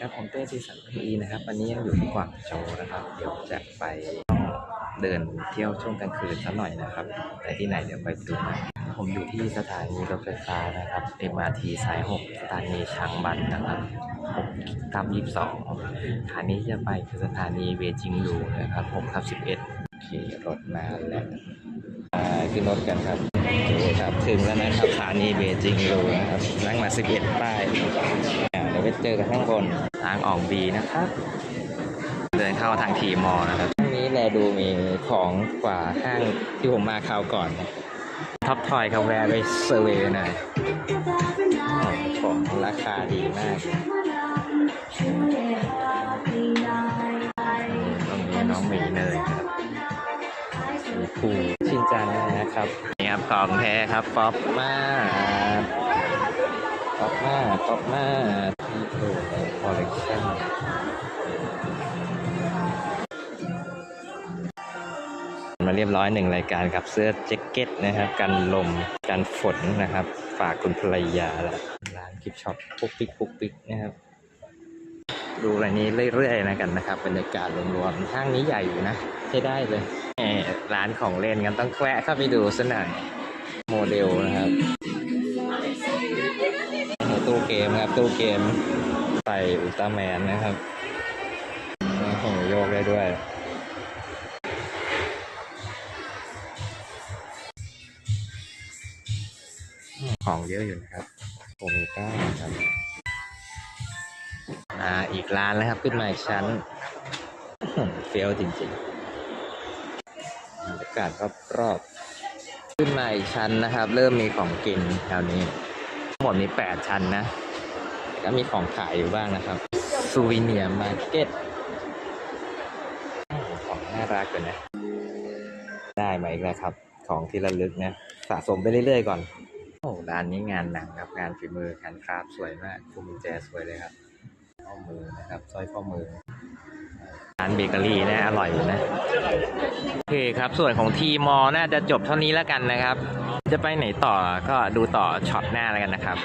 ครับผมเต้ที่สันพีนะครับวันนี้ยังอยู่ที่กวางโจวนะครับ เดี๋ยวจะไปเดินเที่ยวช่วงกลางคืนสักหน่อยนะครับ แต่ที่ไหนเดี๋ยวไปดูนะผมอยู่ที่สถานีรถไฟฟ้านะครับ MRT สาย 6 สถานีช้างบันนะครับ6ทับ22สถานีที่จะไปคือสถานีเวจิงลูนะครับ6ทับ11โอเครถมาแล้วขึ้นรถกันครับโอเคครับถึงแล้วนะครับสถานีเบจิงลูนะครับนั่งมา 11 ป้าย ไปเจอกันข้างบน ทางออกบีนะครับ เดินเข้าทางทีมอนะครับห้างนี้แลดูมีของกว่าห้างที่ผมมาคราวก่อน ท็อปทอยครับแวะไปเซอร์เวย์หน่อยของราคาดีมากตรงนี้น้องหมีเนยครับมีปูชินจังนะครับ นี่ครับของแท้ครับ ป๊อปมาก ป๊อปมาป๊อปมาที่โชว์คอลเลกชันมาเรียบร้อยหนึ่งรายการกับเสื้อแจ็คเก็ตนะครับกันลมกันฝนนะครับ ฝากคุณภรรยาล้วร้านกิฟช็อปปุ๊กปิ๊กปุ๊กปิ๊กนะครับ ดูอะไรนี้เรื่อยๆนะกันนะครับบรรยากาศรวมๆห้างนี้ใหญ่อยู่นะใช้ได้เลยร้านของเล่นกันต้องแวะเข้าไปดูสักหน่อยโมเดลนะครับ ตู้เกมครับ ตู้เกม ใส่อุลตร้าแมนนะครับโอ้โยกได้ด้วยของเยอะอยู่นะครับโอเมก้าครับอ่าอีกร้านแล้วครับ ขึ้นมาอีกชั้นเฟี้ยวจริงๆบรรยากาศรอบๆขึ้นมาอีกชั้นนะครับ เริ่มมีของกินแถวนี้ หมดมีแปดชั้นนะ ก็มีของขายอยู่บ้างนะครับซูวิเนียร์มาร์เก็ตของน่ารักเลยนะ ได้มาอีกแล้วครับ ของที่ระลึกนะ สะสมไปเรื่อยๆก่อน โอ้ร้านนี้งานหนังครับ งานฝีมือการคราฟสวยมากพวงกุญแจสวยเลยครับ ข้อมือนะครับสร้อยข้อมือานเบเกอรี่นะอร่อยอยู่นะ โอเคครับ ส่วนของทีมอน่าจะจบเท่านี้แล้วกันนะครับ จะไปไหนต่อก็ดูต่อช็อตหน้าแล้วกันนะครับ